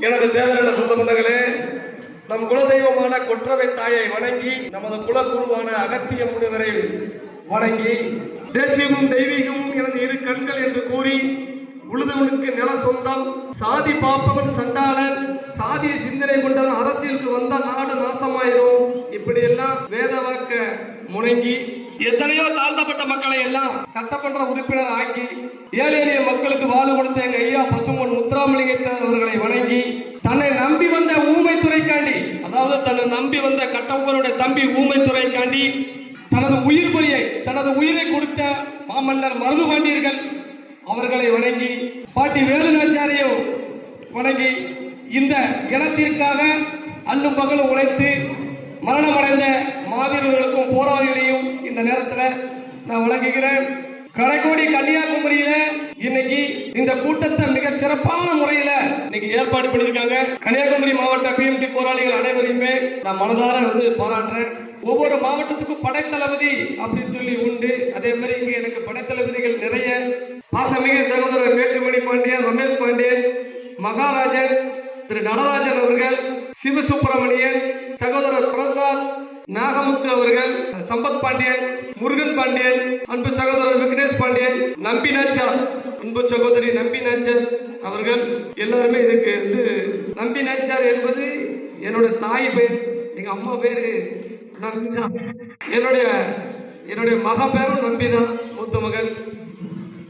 எனது தேவையான சொந்த பந்தங்களே நம் குலதெய்வமான கொற்றவை தாயை வணங்கி நமது குலகுருவான அகத்திய முனிவரை வணங்கி தேசியமும் தெய்வீகமும் எனது இரு கண்கள் என்று கூறி உழுதவனுக்கு நில சொந்தம் சாதி பாப்பவன் சண்டாளன் சாதிய சிந்தனை கொண்டவன் அரசியலுக்கு வந்த நாடு நாசமாயிரும். இப்படி எல்லாம் வேத வாக்க முணங்கி எத்தனையோ தாழ்த்தப்பட்ட மக்களை எல்லாம் சட்டமன்ற உறுப்பினர் ஆக்கி ஏழை எளிய மக்களுக்கு வாழ்வு கொடுத்த எங்க ஐயா பசுமன் முத்துராமலிங்கத்தர் அவர்களை வணங்கி தன்னை நம்பி வந்த ஊமை துறைக்காண்டி அதாவது தன்னை நம்பி வந்த கட்டப்பனுடைய தம்பி ஊமை துறைக்காண்டி தனது உயிர் பொறியை தனது உயிரை கொடுத்த மாமன்னர் மருதுபாண்டியர்கள் அவர்களை வணங்கி பாட்டி வேலுநாச்சாரியும் வணங்கி இந்த இனத்திற்காக அல்லும் பகலும் உழைத்து மரணமடைந்த மாவீரர்களுக்கும் போராளிகளையும் இந்த நேரத்தில் நான் வழங்குகிறேன் கரைக்கோடி கன்னியாகுமரியில இன்னைக்கு இந்த கூட்டத்தை மிக சிறப்பான முறையில இன்னைக்கு ஏற்பாடு பண்ணியிருக்காங்க. கன்னியாகுமரி மாவட்ட பிஎம்டி போராளிகள் அனைவரையுமே நான் மனதார வந்து பாராட்டுறேன். ஒவ்வொரு மாவட்டத்துக்கும் படைத்தளபதி அப்படின்னு சொல்லி உண்டு. அதே மாதிரி இங்க எனக்கு படைத்தளபதிகள் நிறைய. பாசமிகு சகோதரர் பேச்சுமணி பாண்டியன் ரமேஷ் பாண்டியன் மகாராஜன் திரு நடராஜன் அவர்கள் சிவசுப்பிரமணியன் சகோதரர் பிரசாத் நாகமுத்து அவர்கள் சம்பத் பாண்டியன் முருகன் பாண்டியன் அன்பு சகோதரர் விக்னேஷ் பாண்டியன் நம்பி நாச்சார் அன்பு சகோதரி நம்பி நாச்சார் அவர்கள் எல்லாருமே இதுக்கு வந்து நம்பி நாச்சார் என்பது என்னோட தாய் பேர் எங்க அம்மா பேரு நம்பிதான் என்னுடைய என்னுடைய மக பேரும் நம்பிதான் மூத்த மகள்.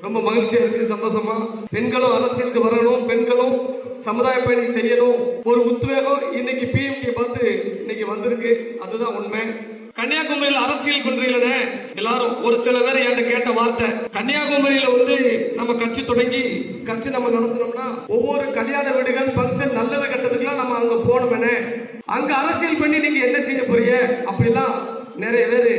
ரொம்ப மகிழ்ச்சியா இருக்கு சந்தோஷமா. பெண்களும் அரசியலுக்கு வரணும் பெண்களும் சமுதாய பணி செய்யணும். ஒரு உத்வேகம் இன்னைக்கு பிஎம்டி பார்த்து இன்னைக்கு வந்திருக்கு. அதுதான் உண்மை. கன்னியாகுமரியில் அரசியல் பண்றீங்களே எல்லாரும் ஒரு சில பேர் என்கிட்ட கேட்ட வார்த்தை. கன்னியாகுமரியில வந்து நம்ம கட்சி தொடங்கி கட்சி நம்ம நடத்தினோம்னா ஒவ்வொரு கல்யாண வீடுகள் ஃபங்க்ஷன் நல்லது கட்டதுக்கெல்லாம் நம்ம அங்க போனோமே அங்க அரசியல் பண்ணி நீங்க என்ன செய்ய போறீங்க? அப்படிலாம் நிறைய பேர்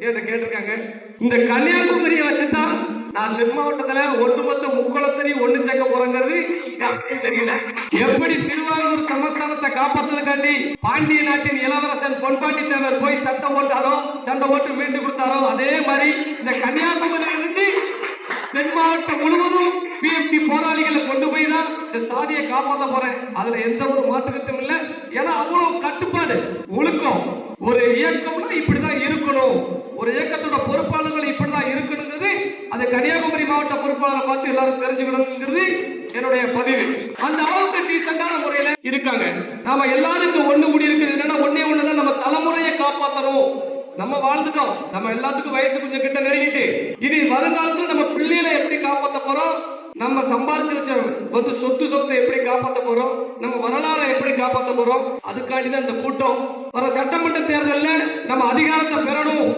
என்கிட்ட கேட்டிருக்காங்க. இந்த கன்னியாகுமரியை வச்சுதான் நான் தென் மாவட்டத்துல ஒட்டுமொத்த முக்குளத்தறி ஒண்ணு சேர்க்க போறேங்கிறது தெரியல. எப்படி திருவாரூர் சமஸ்தானத்தை காப்பாத்துறதுக்காண்டி பாண்டிய நாட்டின் இளவரசன் பொன்பாண்டி தேவர் போய் சட்டம் போட்டாரோ சண்டை போட்டு மீட்டு கொடுத்தாரோ அதே மாதிரி இந்த கன்னியாகுமரியிலிருந்து தென் மாவட்டம் முழுவதும் பிஎம்பி போராளிகளை கொண்டு போய் தான் இந்த சாதியை காப்பாற்ற போறேன். அதுல எந்த ஒரு மாற்றத்தும் இல்லை. ஏன்னா அவ்வளவு கட்டுப்பாடு ஒழுக்கம் ஒரு இயக்கம் இப்படிதான் இருக்கணும் ஒரு இயக்கத்தோட பொறுப்பாளர்கள் இப்படிதான் இருக்கணுங்கிறது அது கன்னியாகுமரி பார்த்து எல்லாரும் தெரிஞ்சுக்கணுங்கிறது என்னுடைய பதிவு. அந்த அளவுக்கு டீசெண்டான முறையில இருக்காங்க. நாம எல்லாருக்கும் ஒண்ணு கூடி இருக்குது என்னன்னா ஒன்னே ஒண்ணுதான் நம்ம தலைமுறையை காப்பாற்றணும் நம்ம வாழ்ந்துட்டோம். நம்ம எல்லாத்துக்கும் வயசு கொஞ்சம் கிட்ட நெருங்கிட்டு. இது வருங்காலத்துல நம்ம பிள்ளைகளை எப்படி காப்பாற்ற போறோம்? நம்ம சம்பாரிச்சு வச்ச வந்து சொத்து சொத்தை எப்படி காப்பாற்ற போறோம்? நம்ம வரலாறை எப்படி காப்பாற்ற போறோம்? அதுக்காண்டி தான் இந்த கூட்டம். வர சட்டமன்ற தேர்தலில் நம்ம அதிகாரத்தை பெறணும்.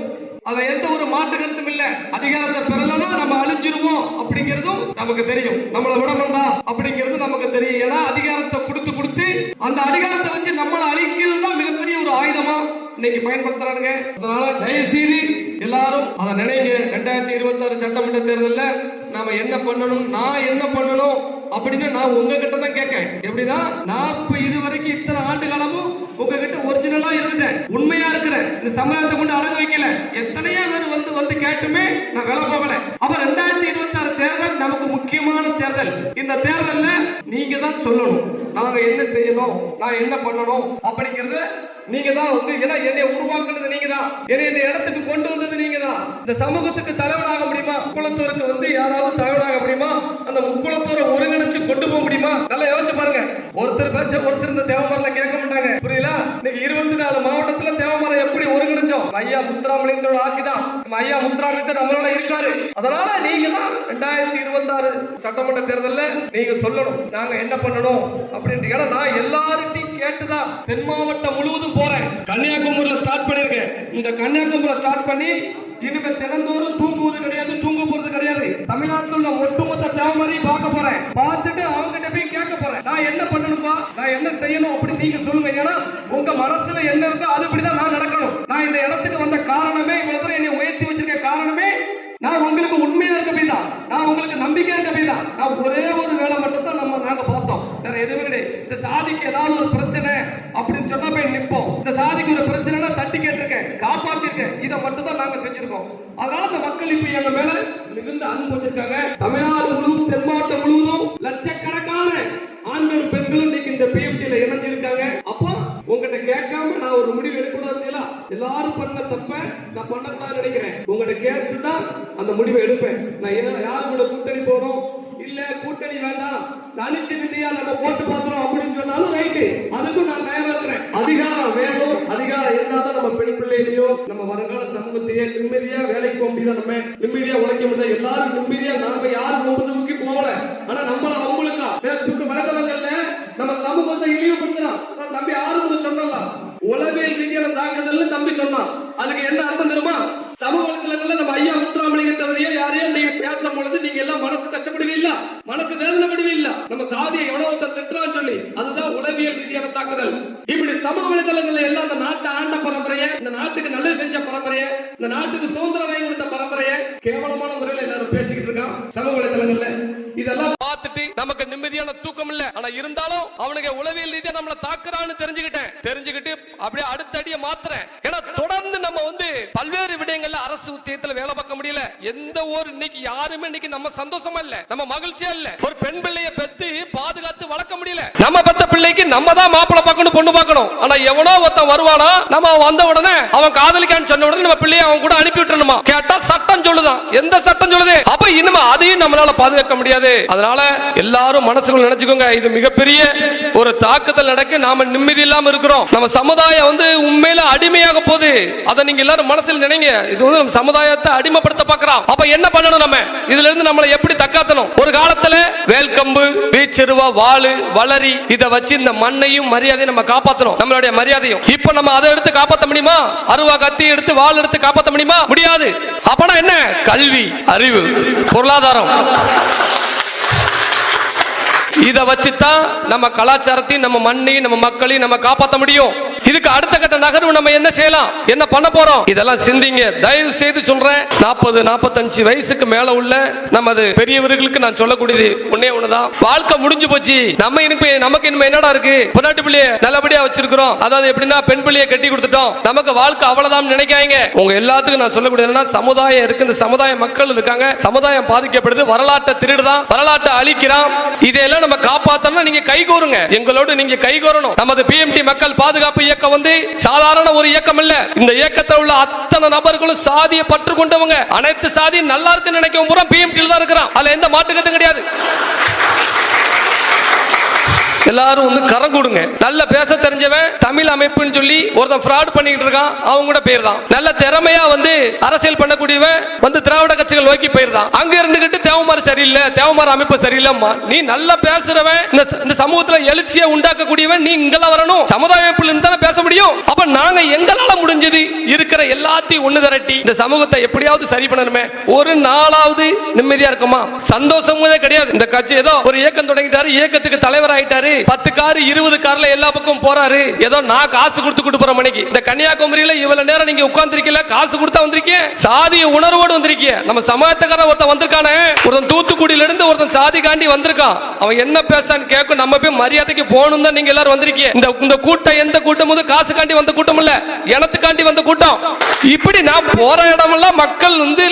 அதுல எந்த ஒரு மாற்று கருத்தும் இல்ல. அதிகாரத்தை பெறலன்னா நம்ம அழிஞ்சிருவோம் அப்படிங்கிறதும் நமக்கு தெரியும். நம்மள விடணும்டா அப்படிங்கிறது நமக்கு தெரியும். ஏன்னா அதிகாரத்தை கொடுத்து கொடுத்து அந்த அதிகாரத்தை வச்சு நம்மளை அழிக்கிறது தான் மிகப்பெரிய ஒரு ஆயுதமா? இன்னைக்கு பயன்படுத்துறானுங்க. அதனால தயவுசெய்து எல்லாரும் அதை நினைங்க. ரெண்டாயிரத்தி இருபத்தி ஆறு சட்டமன்ற தேர்தலில் நாம என்ன பண்ணணும் நான் என்ன பண்ணணும் அப்படின்னு நான் உங்ககிட்ட தான் கேட்கேன் எப்படின்னா நான் இப்ப இது வரைக்கும் இத்தனை ஆண்டு காலமும் உங்ககிட்ட ஒரிஜினலா இருந்தேன். உண்மையா இருக்கிறேன். இந்த சமுதாயத்தை கொண்டு அடகு வைக்கல. எத்தனையோ பேர் வந்து வந்து கேட்டுமே நான் விலை போகல. அப்ப ரெண்டாயிரத்தி இருபத்தி ஆறு தேர்தல் நமக்கு முக்கியமான தேர்தல். இந்த தேர்தல்ல நீங்க தான் சொல்லணும். நாங்க என்ன செய்யணும் நான் என்ன பண்ணணும் அப்படிங்கறத நீங்க தான் வந்து ஏன்னா என்னை உருவாக்குனது நீங்க தான் என்னை இந்த இடத்துக்கு கொண்டு வந்தது நீங்க தான் இந்த சமூகத்துக்கு தலைவனாக முடியுமா? முக்குளத்தூருக்கு வந்து யாராவது தலைவனாக முடியுமா? அந்த முக்குளத்தூரை ஒருங்கிணைச்சு கொண்டு போக முடியுமா? நல்லா யோசிச்சு பாருங்க. ஒருத்தர் பேச்ச ஒருத்தர் இந்த தேவமரல கேட்க மாட்டாங்க. புரியல இன்னைக்கு இருபத்தி நாலு மாவட்டத்துல தேவமரம் எப்படி ஒருங்கிணைச்சோம்? ஐயா முத்துராமலிங்கத்தோட ஆசிதான். நம்ம ஐயா முத்துராமலிங்கர் நம்மளோட இருக்காரு. அதனால நீங்க தான் ரெண்டாயிரத்தி இருபத்தி ஆறு சட்டமன்ற தேர்தல்ல நீங்க சொல்லணும். நாங்க என்ன பண்ணணும் அப்படின்ட்டு. ஏன்னா நான் எல்லார்ட்டையும் கேட்டுதான் தென் மாவட்டம் முழுவதும் போறேன். கன்னியாகுமரியில ஸ்டார்ட் பண்ணிருக்கேன். இந்த கன்னியாகுமரியில ஸ்டார்ட் பண்ணி இனிமே தினந்தோறும் தூங்குவது கிடையாது தூங்க போறது கிடையாது. தமிழ்நாட்டில் உள்ள ஒட்டுமொத்த தேவமரையும் பார்க்க போறேன். பார்த்துட்டு அவங்க கிட்ட போய் கேட்க போறேன். நான் என்ன பண்ணணும்பா நான் என்ன செய்யணும் அப்படி நீங்க சொல்லுங்க. ஏன்னா உங்க மனசுல என்ன இருக்கோ அதுபடிதான் நான் நடக்கணும். நான் இந்த இடத்துக்கு வந்த காரணமே இவ்வளவு தூரம் என்னை உயர்த்தி வச்சிருக்க காரணமே நான் உங்களுக்கு உண்மையா இருக்க போய் தான் நான் உங்களுக்கு நம்பிக்கை இருக்க போய் தான் நான் ஒரே ஒரு வேலை மட்டும் தான் நம்ம நாங்க பார்த்தோம். வேற எதுவுமே கிடையாது. இந்த சாதிக்கு ஏதாவது ஒரு பிரச்சனை அப்படின்னு சொன்னா போய் நிற்போம் இந்த சாதிக்கு ஒரு பிரச்சனைனா தட்டி கேட்டிருக்கேன் காப்பாத்திருக்கேன். இதை மட்டும் தான் நாங்க செஞ்சிருக்கோம். அதனால இந்த மக்கள் இப்ப எங்க மேல மிகுந்த அன்பு வச்சிருக்காங்க. தமிழ்நாடு முழுவதும் தென் மாவட்டம் முழுவதும் லட்சக்கணக்கான ஆண்கள் பெண்கள் இன்னைக்கு இந்த பிஎம்டியில இணைஞ்சிருக்காங்க. அப்போ உங்ககிட்ட கேட்காம நான் ஒரு முடிவு எடுக்கக்கூடாதுங்களா எல்லாரும் பண்ண தப்ப நான் பண்ணக்கூடாதுன்னு நினைக்கிறேன். உங்ககிட்ட கேட்டு தான் அந்த முடிவை எடுப்பேன். நான் ஏன் யார் கூட கூட்டணி போறோம்? இல்ல கூட்டணி வேண்டாம். தனிச்சு நின்றியா நம்ம போட்டு பாத்துறோம் அப்படின்னு சொன்னாலும் ரைட்டு. அதுக்கும் நான் தயாரா இருக்கிறேன். அதிகாரம் வேணும். அதிகாரம் இருந்தாதான் நம்ம பெண் பிள்ளைகளையோ நம்ம வருங்கால சமூகத்தையே நிம்மதியா வேலைக்கு போக முடியல நம்ம? நிம்மதியா உழைக்க முடியல எல்லாரும் நிம்மதியா நாம யாரும் ஒன்பதுக்கு போகல. ஆனா நம்மள அவங்களுக்கா? பேஸ்புக் வலைதளங்கள்ல நம்ம சமூகத்தை இழிவுபடுத்துறான் தம்பி ஆறுமுக சொன்னா உளவியல் ரீதியான தாக்குதல் தம்பி சொன்னான். அதுக்கு என்ன அர்த்தம் தெரியுமா? சமூக வலைதளங்கள்ல நம்ம ஐயா முத்துராமலிங்க தவிரையோ யாரையோ நீங்க பேசும் பொழுது நீங்க எல்லாம் மனசு கஷ்டப்படுவீங்களா மனசு வேதனைப்படுவீங்களா நம்ம சாதியை எவ்வளவு திட்டான்னு திட்டுறான்னு சொல்லி. அதுதான் உளவியல் ரீதியான தாக்குதல். இப்படி சமூக வலைதளங்கள்ல எல்லாம் இந்த நாட்டை ஆண்ட பரம்பரைய இந்த நாட்டுக்கு நல்லது செஞ்ச பரம்பரைய இந்த நாட்டுக்கு சுதந்திரம் வாங்கி கொடுத்த பரம்பரைய கேவலமான முறையில எல்லாரும் பேசிக்கிட்டு இருக்கான் சமூக வலைதளங்கள்ல இதெல்லாம் பார்த்துட்டு நமக்கு நிம்மதியான தூக்கம் இல்ல. ஆனா இருந்தாலும் அவனுக்கு உளவியல் ரீதியா நம்மள தாக்குறான்னு தெரிஞ்சுக்கிட்டேன். தெரிஞ்சுக்கிட்டு அப்படியே அடுத்த அடிய மாத்துறேன். ஏன்னா தொடர்ந்து நம்ம வந்து பல்வேறு விடயங்கள்ல அரசு உத்தியத்துல வேலை பார்க்க முடியல. எந்த ஒரு இன்னைக்கு யாருமே இன்னைக்கு நம்ம சந்தோஷமா இல்ல. நம்ம மகிழ்ச்சியா இல்ல. ஒரு பெண் பிள்ளைய பெத்து பாதுகாத்து வளர்க்க முடியல. நம்ம பெத்த பிள்ளைக்கு நம்ம தான் மாப்பிள்ள பார்க்கணும் பொண்ணு பார்க்கணும். ஆனா எவனோ ஒருத்தன் வருவானா? நம்ம வந்த உடனே அவன் காதலிக்கான்னு சொன்ன உடனே நம்ம பிள்ளைய அவன் கூட அனுப்பி விட்டுறணுமா? கேட்டா சட்டம் சொல்லுதான். எந்த சட்டம் சொல்லுது? அப்ப இனிமே அதையும் நம்மளால பாதுகாக்க முடியாது. அதனால எல்லாரும் மனசுக்குள்ள நினைச்சுக்கோங்க இது மிகப்பெரிய ஒரு தாக்குதல் நடக்க நாம நிம்மதி இல்லாம இருக்கிறோம். நம்ம சமுதாயம் வந்து உண்மையில அடிமையாக போகுது. அதை நீங்க எல்லாரும் மனசுல நினைங்க. இது வந்து நம்ம சமுதாயத்தை அடிமைப்படுத்த பாக்குறோம் அப்ப என்ன பண்ணணும் நம்ம? இதுல இருந்து நம்மளை எப்படி தக்காத்தணும்? ஒரு காலத்துல வேல்கம்பு வீச்சிறுவா வாழு வளரி இதை வச்சு இந்த மண்ணையும் மரியாதையும் நம்ம காப்பாத்தணும். நம்மளுடைய மரியாதையும். இப்ப நம்ம அதை எடுத்து காப்பாத்த முடியுமா? அருவா கத்தி எடுத்து வாள் எடுத்து காப்பாத்த முடியுமா? முடியாது. அப்பனா என்ன? கல்வி அறிவு பொருளாதாரம். இதை வச்சுதான் நம்ம கலாச்சாரத்தையும் நம்ம மண்ணையும் நம்ம மக்களையும் நம்ம காப்பாற்ற முடியும். இதுக்கு அடுத்த கட்ட நகர்வு நம்ம என்ன செய்யலாம்? என்ன பண்ண போறோம்? இதெல்லாம் சிந்திங்க. தயவு செய்து சொல்றேன். நாற்பது நாற்பத்தஞ்சு வயசுக்கு மேல உள்ள நமது பெரியவர்களுக்கு நான் சொல்லக்கூடியது ஒன்னே ஒண்ணுதான். வாழ்க்கை முடிஞ்சு போச்சு. நம்ம இனிமே நமக்கு இனிமே என்னடா இருக்கு? பொன்னாட்டு பிள்ளைய நல்லபடியா வச்சிருக்கிறோம். அதாவது எப்படின்னா பெண் பிள்ளைய கட்டி கொடுத்துட்டோம். நமக்கு வாழ்க்கை அவ்வளவுதான் நினைக்காங்க உங்க எல்லாத்துக்கும் நான் சொல்லக்கூடியது என்னன்னா சமுதாயம் இருக்கு. இந்த சமுதாய மக்கள் இருக்காங்க. சமுதாயம் பாதிக்கப்படுது. வரலாற்றை திருடுதான். வரலாற்றை அழிக்கிறான். இதையெல்லாம் நம்ம காப்பாத்தணும் நீங்க கைகோருங்க எங்களோடு நீங்க கைகோரணும் நமது பிஎம்டி மக்கள் பாதுகாப்பு இயக்கம் வந்து சாதாரண ஒரு இயக்கம் இல்ல. இந்த இயக்கத்தில் உள்ள அத்தனை நபர்களும் சாதியை பற்று கொண்டவங்க. அனைத்து சாதியும் நல்லா இருக்குன்னு நினைக்கவும் பூரா பிஎம்டி தான் இருக்கிறான். அதுல எந்த மாட்டுக்கத்தும் கிடையாது. எல்லாரும் வந்து கரம் கொடுங்க. நல்ல பேச தெரிஞ்சவன் தமிழ் அமைப்புன்னு சொல்லி ஒருத்தன் ஃப்ராட் பண்ணிக்கிட்டு இருக்கான். அவங்க கூட பேர் தான் நல்ல திறமையா வந்து அரசியல் பண்ணக்கூடியவன் வந்து திராவிட கட்சிகள் நோக்கி போயிருந்தான். அங்க இருந்துகிட்டு தேவமாறு சரியில்லை தேவமாறு அமைப்பு சரியில்லைம்மா. நீ நல்லா பேசுறவன் இந்த இந்த சமூகத்துல எழுச்சியை உண்டாக்கக்கூடியவன் நீ இங்கெல்லாம் வரணும். சமுதாய அமைப்புல இருந்து தானே பேச முடியும். அப்ப நாங்க எங்களால முடிஞ்சது? இருக்கிற எல்லாத்தையும் ஒண்ணு திரட்டி இந்த சமூகத்தை எப்படியாவது சரி பண்ணணுமே. ஒரு நாளாவது நிம்மதியா இருக்குமா? சந்தோஷமும் கிடையாது. இந்த கட்சி ஏதோ ஒரு இயக்கம் தொடங்கிட்டாரு இயக்கத்துக்கு தலைவர் ஆயிட்டாரு பத்து காரு இருபது கார்ல எல்லா பக்கம் போறாரு. ஏதோ நான் காசு கொடுத்து கூட்டு போற மணிக்கு. இந்த கன்னியாகுமரியில இவ்வளவு நேரம் நீங்க உட்கார்ந்துருக்கீங்க காசு கொடுத்தா வந்திருக்கீங்க சாதிய உணர்வோடு வந்திருக்கீங்க நம்ம சமயத்துக்காரன் ஒருத்தன் வந்திருக்கானே. ஒருத்தன் தூத்துக்குடியில இருந்து ஒருத்தன் சாதி காண்டி வந்திருக்கான். அவன் என்ன பேசான்னு கேட்கும். நம்ம போய் மரியாதைக்கு போகணும் தான் நீங்க எல்லாரும் வந்திருக்கீங்க இந்த இந்த கூட்டம் எந்த கூட்டம்? போது காசு காண்டி வந்த கூட்டம் இல்ல. எனத்துக்காண்டி வந்த கூட்டம். இப்படி நான் போற இடமெல்லாம் மக்கள் வந்து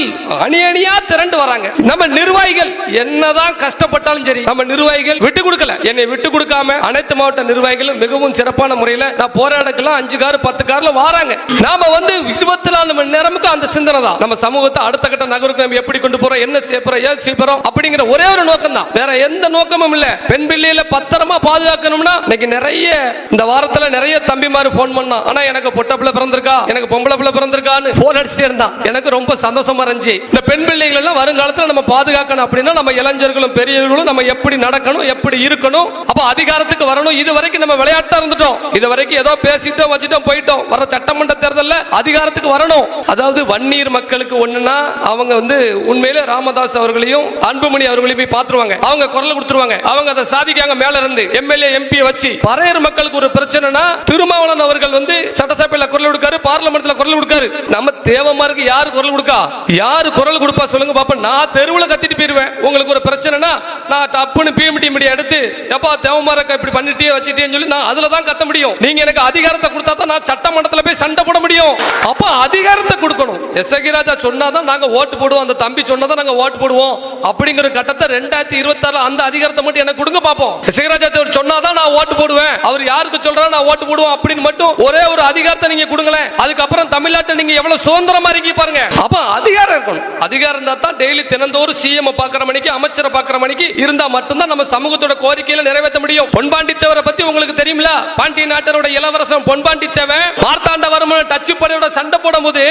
அணி அணியா திரண்டு வராங்க. நம்ம நிர்வாகிகள் என்னதான் கஷ்டப்பட்டாலும் சரி நம்ம நிர்வாகிகள் விட்டு கொடுக்கல. என்னை விட்டு இல்லாம அனைத்து மாவட்ட நிர்வாகிகளும் மிகவும் சிறப்பான முறையில நான் போராடக்கெல்லாம் அஞ்சு கார் பத்து கார்ல வராங்க. நாம வந்து இருபத்தி நாலு மணி நேரமுக்கு அந்த சிந்தனை தான். நம்ம சமூகத்தை அடுத்த கட்ட நகருக்கு நம்ம எப்படி கொண்டு போறோம் என்ன செய்ய ஏன் ஏது அப்படிங்கிற ஒரே ஒரு நோக்கம் தான். வேற எந்த நோக்கமும் இல்ல. பெண் பிள்ளையில பத்திரமா பாதுகாக்கணும்னா இன்னைக்கு நிறைய இந்த வாரத்துல நிறைய தம்பிமாரு போன் பண்ணா ஆனா எனக்கு பொட்ட பிள்ளை பிறந்திருக்கா? எனக்கு பொம்பளை பிள்ளை பிறந்திருக்கான்னு போன் அடிச்சுட்டே இருந்தான். எனக்கு ரொம்ப சந்தோஷமா இருந்துச்சு. இந்த பெண் பிள்ளைகள் எல்லாம் வருங்காலத்துல நம்ம பாதுகாக்கணும் அப்படின்னா நம்ம இளைஞர்களும் பெரியவர்களும் நம்ம எப்படி நடக்கணும் எப்படி இருக்கணும். அப்ப அதிகாரத்துக்கு வரணும். இது வரைக்கும் நம்ம விளையாட்டா இருந்துட்டோம். இது வரைக்கும் ஏதோ பேசிட்டோம் வச்சுட்டோம் போயிட்டோம். வர சட்டமன்ற தேர்தல்ல அதிகாரத்துக்கு வரணும். அதாவது வன்னியர் மக்களுக்கு ஒண்ணுனா அவங்க வந்து உண்மையிலே ராமதாஸ் அவர்களையும் அன்புமணி அவர்களையும் போய் பாத்துருவாங்க அவங்க குரல் கொடுத்துருவாங்க. அவங்க அதை சாதிக்காங்க மேல இருந்து எம்எல்ஏ எம்பி வச்சு. பறையர் மக்களுக்கு ஒரு பிரச்சனைனா திருமாவளவன் அவர்கள் வந்து சட்டசபையில குரல் கொடுக்காரு பார்லமெண்ட்ல குரல் கொடுக்காரு. நம்ம தேவமாருக்கு யாரு குரல் கொடுக்கா? யாரு குரல் கொடுப்பா சொல்லுங்க பாப்பா நான் தெருவுல கத்திட்டு போயிருவேன். உங்களுக்கு ஒரு பிரச்சனைனா நான் டப்புன்னு பிஎம்டி மீடியா எடுத்து எப்பா தேவமா அதிகாரத்தை இப்படி பண்ணிட்டே வச்சுட்டேன்னு சொல்லி நான் அதுல தான் கத்த முடியும். நீங்க எனக்கு அதிகாரத்தை கொடுத்தா தான் நான் சட்டமன்றத்தில் போய் சண்டை போட முடியும். அப்ப அதிகாரத்தை கொடுக்கணும். எஸ்ஐகி ராஜா சொன்னாதான் நாங்க ஓட்டு போடுவோம் அந்த தம்பி சொன்னாதான் நாங்க ஓட்டு போடுவோம் அப்படிங்கிற கட்டத்தை ரெண்டாயிரத்தி இருபத்தி அந்த அதிகாரத்தை மட்டும் எனக்கு கொடுங்க பார்ப்போம் எஸ்ஐகி ராஜா அவர் சொன்னாதான் நான் ஓட்டு போடுவேன். அவர் யாருக்கு சொல்றா நான் ஓட்டு போடுவோம் அப்படின்னு மட்டும் ஒரே ஒரு அதிகாரத்தை நீங்க கொடுங்களேன். அதுக்கப்புறம் தமிழ்நாட்டை நீங்க எவ்வளவு சுதந்திரமா இருக்கீங்க பாருங்க. அப்ப அதிகாரம் இருக்கணும். அதிகாரம் இருந்தா தான் டெய்லி தினந்தோறும் சிஎம் பாக்குற மணிக்கு அமைச்சரை பாக்குற மணிக்கு இருந்தா மட்டும்தான் நம்ம சமூகத்தோட கோரிக்கையில நிறைவேற்ற முடியும். பொன்பாண்டித்தேவரை பத்தி உங்களுக்கு தெரியுமில பாண்டிய நாட்டரோட இளவரசன் பொன்பாண்டித்தேவன். மார்த்தாண்டவர்மன் டச்சு படையோட சண்டை போடும்போது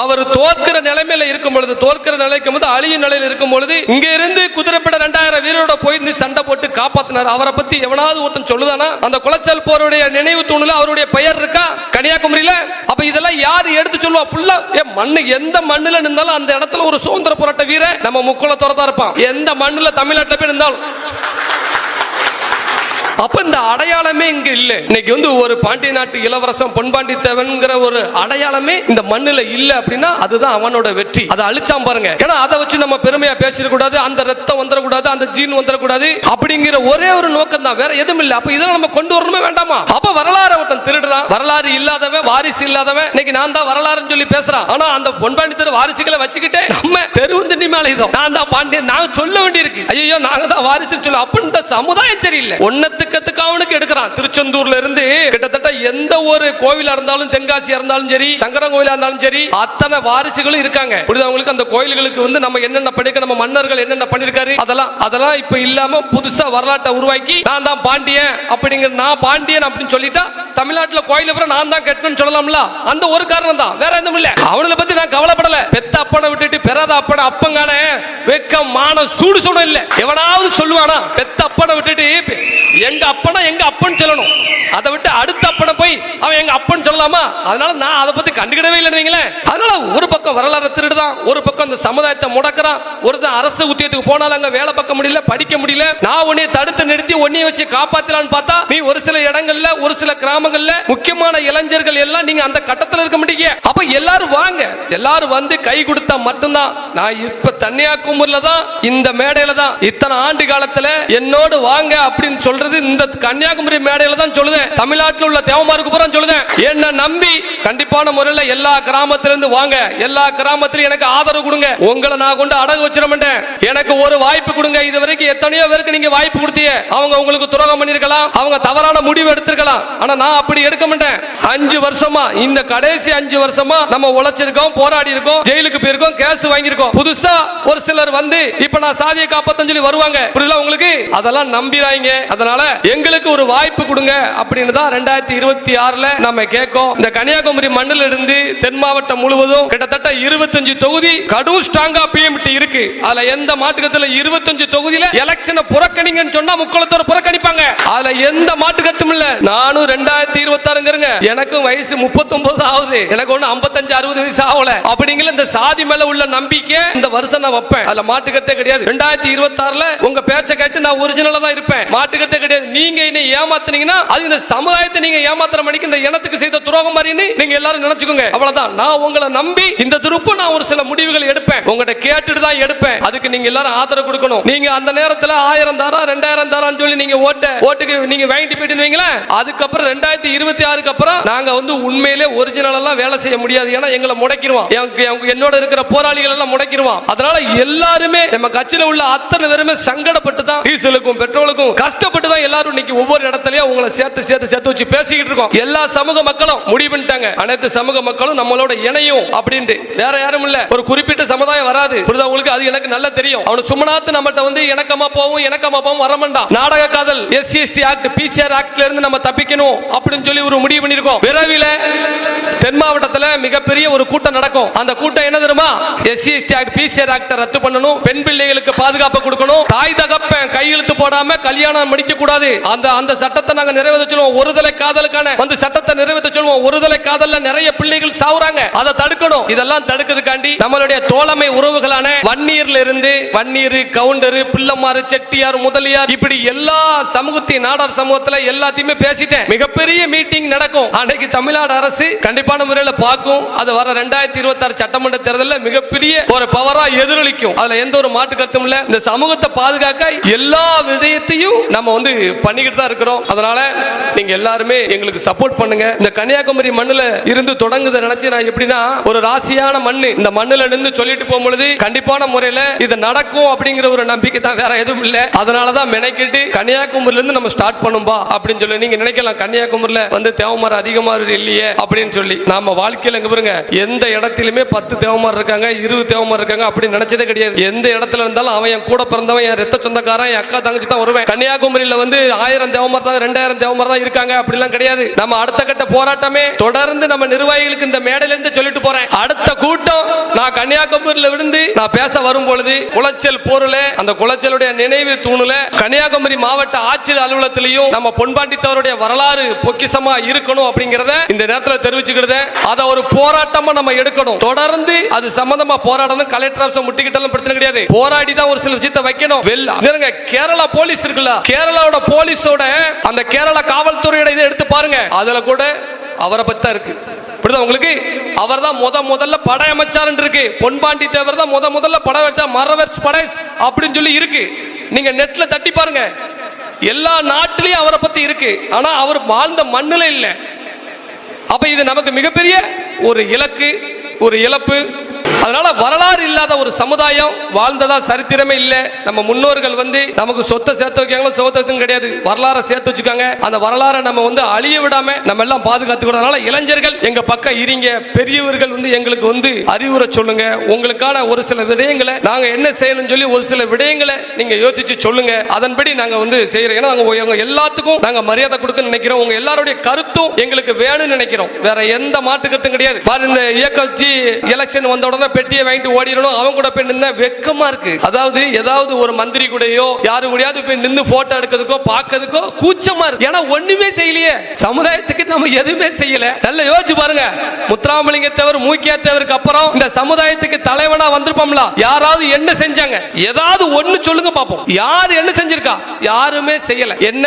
அவர் தோற்கிற நிலைமையில இருக்கும் பொழுது தோற்கிற நிலைக்கும் போது அழியும் நிலையில் இருக்கும் பொழுது இங்க இருந்து குதிரைப்பட ரெண்டாயிரம் வீரரோட போயிருந்து சண்டை போட்டு காப்பாத்தினார். அவரை பத்தி எவனாவது ஒருத்தன் சொல்லுதானா? அந்த குளச்சல் போருடைய நினைவு தூணுல அவருடைய பெயர் இருக்கா? கன்னியாகுமரியில? அப்ப இதெல்லாம் யாரு எடுத்து சொல்லுவா? ஃபுல்லா ஏ மண்ணு எந்த மண்ணுல நின்றாலும் அந்த இடத்துல ஒரு சுதந்திர போராட்ட வீர நம்ம முக்குளத்தோட துறதா இருப்பான். எந்த மண்ணுல தமிழ்நாட்டில் போய் இருந்தாலும் அப்ப இந்த அடையாளமே இங்க இல்ல. இன்னைக்கு வந்து ஒரு பாண்டிய நாட்டு இளவரசன் பொன்பாண்டி தேவன்கிற ஒரு அடையாளமே இந்த மண்ணுல இல்ல அப்படின்னா அதுதான் அவனோட வெற்றி. அதை அழிச்சாம் பாருங்க. ஏன்னா அதை வச்சு நம்ம பெருமையா பேசிடக்கூடாது அந்த ரத்தம் வந்துடக்கூடாது அந்த ஜீன் வந்துடக்கூடாது அப்படிங்கிற ஒரே ஒரு நோக்கம் தான் வேற எதுவும் இல்ல. அப்ப இதெல்லாம் நம்ம கொண்டு வரணுமே வேண்டாமா? அப்ப வரலாறு ஒருத்தன் திருடுறான். வரலாறு இல்லாதவன் வாரிசு இல்லாதவன். இன்னைக்கு நான் தான் வரலாறுன்னு சொல்லி பேசுறான். ஆனா அந்த பொன்பாண்டி தெரு வாரிசுகளை வச்சுக்கிட்டே நம்ம தெருவுந்தண்ணி மேல இதோ நான் தான் பாண்டியன். நான் சொல்ல வேண்டியிருக்கு. ஐயோ நாங்க தான் வாரிசு சொல்ல. அப்ப இந்த சமுதாயம் சரியில்லை. ஒன்னத்துக்கத்துக்கு அவனுக்கு எடுக்கிறான். திருச்செந்தூர்ல இருந்து கிட்டத்தட்ட எந்த ஒரு கோவிலா இருந்தாலும் தென்காசியா இருந்தாலும் சரி சங்கரன் கோயிலா இருந்தாலும் சரி அத்தனை வாரிசுகளும் இருக்காங்க. புரியுதா அந்த கோயில்களுக்கு வந்து நம்ம என்னென்ன பண்ணிருக்க நம்ம மன்னர்கள் என்னென்ன பண்ணிருக்காரு அதெல்லாம் அதெல்லாம் இப்ப இல்லாம புதுசா வரலாற்றை உருவாக்கி நான் தான் பாண்டியன் அப்படிங்கிற நான் பாண்டியன் அப்படின்னு சொல்லிட்டா தமிழ்நாட்டுல கோயில் அப்புறம் நான் தான் கட்டணும்னு சொல்லலாம்ல? அந்த ஒரு காரணம் தான். வேற எதுவும் இல்ல. அவனை பத்தி நான் கவலைப்படல. பெத்த அப்பனை விட்டுட்டு பெறாத அப்பனை அப்பங்கான வெக்கம் மானம் சூடு சுட இல்ல. எவனாவது சொல்லுவானா பெத்த அப்பனை விட்டுட்டு எங்க அப்பனா எங்க அப்பன்னு சொல்லணும். அதை விட்டு அடுத்த அப்பனை போய் அவன் எங்க அப்பன் சொல்லலாமா? அதனால நான் அதை பத்தி கண்டுக்கிடவே இல்லைன்னு அதனால ஒரு பக்கம் வரலாறு திருடுதான் ஒரு பக்கம் அந்த சமுதாயத்தை முடக்கிறான். ஒருத்தன் அரசு உத்தியத்துக்கு போனாலும் அங்க வேலை பார்க்க முடியல படிக்க முடியல. நான் உன்னை தடுத்து நிறுத்தி உன்னைய வச்சு காப்பாத்தலான்னு பார்த்தா நீ ஒரு சில இடங்கள்ல ஒரு சில கிராமங்கள்ல முக்கியமான இளைஞர்கள் எல்லாம் நீங்க அந்த கட்டத்துல இருக்க மாட்டீங்க. அப்ப எல்லாரும் வாங்க. எல்லாரும் வந்து கை கொடுத்தா மட்டும்தான். நான் இப்ப கன்னியாகுமரியில தான் இந்த மேடையில தான் இத்தனை ஆண்டு காலத்துல என்னோடு வாங்க அப்படின்னு சொல்றது இந்த கன்னியாகுமரி மேடையில தான் சொல்லுதேன். தமிழ்நாட்டில் உள்ள தேவமாருக்கு பூரா சொல்லுதேன். என்ன நம்பி கண்டிப்பான முறையில் எல்லா கிராமத்திலிருந்து வாங்க. எல்லா கிராமத்திலும் எனக்கு ஆதரவு கொடுங்க. உங்களை நான் கொண்டு அடகு வச்சிட மாட்டேன் எனக்கு ஒரு வாய்ப்பு கொடுங்க. இது வரைக்கும் எத்தனையோ பேருக்கு நீங்க வாய்ப்பு கொடுத்தீங்க. அவங்க உங்களுக்கு துரோகம் பண்ணிருக்கலாம் அவங்க தவறான முடிவு எடுத்திருக்கலாம். ஆனா நான் அப்படி எடுக்க மாட்டேன். அஞ்சு வருஷமா இந்த கடைசி அஞ்சு வருஷமா நம்ம உழைச்சிருக்கோம் போராடி இருக்கோம் ஜெயிலுக்கு போயிருக்கோம் கேஸ் வாங்கியிருக்கோம். புதுசா ஒரு சிலர் வந்து இப்ப நான் சாதியை காப்பாத்தன்னு சொல்லி வருவாங்க. புரியல உங்களுக்கு? அதெல்லாம் நம்பிடாங்க அதனால எங்களுக்கு ஒரு வாய்ப்பு கொடுங்க அப்படின்னு தான் ரெண்டாயிரத்தி இருபத்தி ஆறுல நம்ம கேட்கோம். இந்த கன்னியாகுமரி மண்ணில் இருந்து தென் மாவட்டம் முழுவதும் கிட்டத்தட்ட இருபத்தஞ்சு தொகுதி கடும் ஸ்ட்ராங்கா பிஎம்டி இருக்கு. அதுல எந்த மாட்டுக்கத்துல இருபத்தஞ்சு தொகுதியில எலெக்ஷனை புறக்கணிங்கன்னு சொன்னா முக்கலத்தோட புறக்கணிப்பாங்க. அதுல எந்த மாட்டுக்கத்தும் இல்ல. நானும் ரெண்டாயிரத்தி இருபத்தி ஆறுங்கிறங்க. எனக்கும் வயசு முப்பத்தொன்பது ஆகுது. எனக்கு ஒண்ணு ஐம்பத்தஞ்சு அறுபது வயசு ஆகல. அப்படிங்கிற இந்த சாதி மேல உள்ள நம்பிக்கை இந்த வருஷம் நான் வைப்பேன். அதுல மாட்டுக்கத்தே கிடையாது. ரெண்டாயிரத்தி இருபத்தி ஆறுல உங்க பேச்சை கேட்டு நான் ஒரிஜினலா தான் இருப்பேன். மாட்டுக்கத்தே கிடையாது. நீங்க என்னை ஏமாத்துனீங்கன்னா அது இந்த சமுதாயத்தை நீங்க ஏமாத்துற மணிக்கு இந்த இனத்துக்கு செய்த துரோகம் மாதிரின்னு நீங்க எல்லாரும் நினைச்சுக்கோங்க. அவ்வளவுதான். நான் உங்களை நம்பி இந்த திருப்பு நான் ஒரு சில முடிவுகள் எடுப்பேன். உங்ககிட்ட கேட்டுட்டு தான் எடுப்பேன். அதுக்கு நீங்க எல்லாரும் ஆதரவு கொடுக்கணும். நீங்க அந்த நேரத்துல ஆயிரம் தாரா ரெண்டாயிரம் தாரான்னு சொல்லி நீங்க ஓட்ட ஓட்டுக்கு நீங்க வாங்கிட்டு போயிட்டுங்களா அதுக்கப்புறம் ரெண்டாயிரத்தி இருபத்தி ஆறுக்கு அப்புறம் நாங்க வந்து உண்மையிலே ஒரிஜினல் எல்லாம் வேலை செய்ய முடியாது. ஏன்னா எங்களை முடக்கிடுவோம் என்னோட இருக்கிற போராளிகள் எல்லாம் முடக்கிடுவோம் அதனால எல்லாருமே நம்ம கட்சியில உள்ள அத்தனை பேருமே சங்கடப்பட்டு தான் டீசலுக்கும் பெட்ரோலுக்கும் கஷ்டப்பட்டு தான் எல்லாரும் இன்னைக்கு ஒவ்வொரு இடத்துலயும் உங்களை சேர்த்து சேர்த்து சேர்த்து வச்சு பேசிக்கிட்டு இருக்கோம். எல்லா சமூக மக்களும் முடிவு பண்ணிட்டாங்க. அனைத்து சமூக மக்களும் நம்மளோட இணையும் அப்படின்ட்டு. வேற யாரும் இல்ல. ஒரு குறிப்பிட்ட சமுதாயம் வராது. புரிதா உங்களுக்கு? அது எனக்கு நல்லா தெரியும். அவனு சுமநாத்து நம்மகிட்ட வந்து இணக்கமா போவோம் இணக்கமா போவும் வரமாட்டான் நாடக காதல் எஸ்சி எஸ்டி ஆக்ட் பிசிஆர் ஆக்ட்ல இருந்து நம்ம தப்பிக்கணும் அப்படின்னு சொல்லி ஒரு முடிவு பண்ணிருக்கோம் விரைவில் தென் மாவட்டத்துல மிகப்பெரிய ஒரு கூட்டம் நடக்கும். அந்த கூட்டம் என்ன தெரியுமா? SC ST act PCR act ரத்து பண்ணணும். பெண் பிள்ளைகளுக்கு பாதுகாப்பு கொடுக்கணும். தாய் தகப்பன் கையெழுத்து போடாம கல்யாணம் முடிக்க கூடாது அந்த அந்த சட்டத்தை நாங்க நிறைவேற்ற சொல்லுவோம். ஒருதலை காதலுக்கான வந்து சட்டத்தை நிறைவேற்ற சொல்லுவோம். ஒருதலை காதல்ல நிறைய பிள்ளைகள் சாவுறாங்க. அதை தடுக்கணும். இதெல்லாம் தடுக்கிறதுக்காண்டி நம்மளுடைய தோழமை உறவுகளான வன்னீர்ல இருந்து வன்னீர் கவுண்டர் பிள்ளமாறு செட்டியார் முதலியார் இப்படி எல்லா சமூகத்தையும் நாடார் சமூகத்துல எல்லாத்தையுமே பேசிட்டேன். மிகப்பெரிய மீட்டிங் நடக்கும். அன்னைக்கு தமிழ்நாடு அரசு கண்டிப்பான முறையில பார்க்கும். அது வர ரெண்டாயிரத்தி இருபத்தி ஆறு சட்டமன்ற தேர்தலில் மிகப்பெரிய ஒரு பவரா எதிரொலிக்கும். அதுல எந்த ஒரு மாற்று கருத்தும் இல்ல. இந்த சமூகத்தை பாதுகாக்க எல்லா விடயத்தையும் நம்ம வந்து பண்ணிக்கிட்டு தான் இருக்கிறோம். அதனால நீங்க எல்லாருமே எங்களுக்கு சப்போர்ட் பண்ணுங்க. இந்த கன்னியாகுமரி மண்ணுல இருந்து தொடங்குதை நினைச்சு நான் எப்படின்னா ஒரு ராசியான மண்ணு. இந்த மண்ணுல நின்று சொல்லிட்டு போகும்பொழுது கண்டிப்பான முறையில இது நடக்கும் அப்படிங்கிற ஒரு நம்பிக்கை தான் வேற எதுவும் இல்ல. அதனாலதான் மெனக்கிட்டு கன்னியாகுமரியில இருந்து நம்ம ஸ்டார்ட் பண்ணும்பா அப்படின்னு சொல்லி நீங்க நினைக்கலாம். கன்னியாகுமரியில வந்து தேவமரம் அதிகமா இல்லையே அப்படின்னு சொல்லி. நாம வாழ்க்கையில எங்க பாருங்க எந்த இடத்திலுமே பத்து தேவமரம் இருக்காங்க இருபது தேவமரம் இருக்காங்க அப்படின்னு நினைச்சதே கிடையாது. எந்த இடத்துல இருந்தாலும் அவன் என் கூட பிறந்தவன் என் ரத்த சொந்தக்காரன் என் அக்கா தங்கச்சி தான் வருவேன் கன்னியாகுமரியில வந்து ஆயிரம் தேவமர் தான் ரெண்டாயிரம் தேவமர் தான் இருக்காங்க. அப்படிலாம் கிடையாது. நம்ம அடுத்த கட்ட போராட்டமே தொடர்ந்து நம்ம நிர்வாகிகளுக்கு இந்த மேடையில இருந்து சொல்லிட்டு போறேன். அடுத்த கூட்டம் நான் கன்னியாகுமரியில விழுந்து நான் பேச வரும் பொழுது குளச்சல் போர்ல அந்த குளச்சலுடைய நினைவு தூணுல கன்னியாகுமரி மாவட்ட ஆட்சியர் அலுவலகத்திலையும் நம்ம பொன்பாண்டித்தவருடைய வரலாறு பொக்கிஷமா இருக்கணும் அப்படிங்கறத இந்த நேரத்தில் தெரிவிச்சுக்கிறது அதை ஒரு போராட்டமா நம்ம எடுக்கணும். தொடர்ந்து அது சம்பந்தமா போராடணும். கலெக்டர் ஆஃபீஸ் முட்டிக்கிட்டாலும் பிரச்சனை கிடையாது. போராடி தான் ஒரு சில விஷயத்தை வைக்கணும். கேரளா போலீஸ் இருக்குல்ல? கேரளாவோட போலீஸோட அந்த கேரளா காவல்துறையோட இதை எடுத்து பாருங்க. அதுல கூட அவரை பத்தி தான் இருக்கு. புரியுதா உங்களுக்கு? அவர் தான் முத முதல்ல படை அமைச்சார் இருக்கு. பொன்பாண்டி தேவர் தான் முத முதல்ல படை வச்சா மரவர்ஸ் படைஸ் அப்படின்னு சொல்லி இருக்கு. நீங்க நெட்ல தட்டி பாருங்க. எல்லா நாட்டிலையும் அவரை பத்தி இருக்கு. ஆனா அவர் வாழ்ந்த மண்ணுல இல்லை. அப்ப இது நமக்கு மிகப்பெரிய ஒரு இலக்கு ஒரு இழப்பு அதனால வரலாறு இல்லாத ஒரு சமுதாயம் வாழ்ந்ததா சரித்திரமே இல்ல. நம்ம முன்னோர்கள் வந்து நமக்கு சொத்தை சேர்த்து வைக்காங்களோ சோத்தத்தும் கிடையாது. வரலாறை சேர்த்து வச்சுக்காங்க. அந்த வரலாறை நம்ம வந்து அழிய விடாம நம்ம எல்லாம் பாதுகாத்துக்கிறதுனால இளைஞர்கள் எங்க பக்கம் இருங்க. பெரியவர்கள் வந்து எங்களுக்கு வந்து அறிவுரை சொல்லுங்க. உங்களுக்கான ஒரு சில விடயங்களை நாங்க என்ன செய்யணும்னு சொல்லி ஒரு சில விடயங்களை நீங்க யோசிச்சு சொல்லுங்க. அதன்படி நாங்க வந்து செய்யறோம். ஏன்னா நாங்க எல்லாத்துக்கும் நாங்க மரியாதை கொடுக்க நினைக்கிறோம். உங்க எல்லாருடைய கருத்தும் எங்களுக்கு வேணும்னு நினைக்கிறோம். வேற எந்த மாட்டு கருத்தும் கிடையாது. இந்த இயக்க வச்சு எலெக்ஷன் வந்தோட உடனே பெட்டியை வாங்கிட்டு ஓடிடணும். அவன் கூட போய் நின்னா வெக்கமா இருக்கு. அதாவது ஏதாவது ஒரு மந்திரி கூடயோ யாரு கூடயாவது போய் நின்னு போட்டோ எடுக்கிறதுக்கோ பார்க்கிறதுக்கோ கூச்சமா இருக்கு. ஏன்னா ஒண்ணுமே செய்யலையே. சமுதாயத்துக்கு நம்ம எதுவுமே செய்யல. நல்ல யோசிச்சு பாருங்க. முத்துராமலிங்க தேவர் மூக்கியா தேவருக்கு அப்புறம் இந்த சமுதாயத்துக்கு தலைவனா வந்திருப்போம்ல. யாராவது என்ன செஞ்சாங்க? ஏதாவது ஒண்ணு சொல்லுங்க பாப்போம். யார் என்ன செஞ்சிருக்கா? யாருமே செய்யல. என்ன?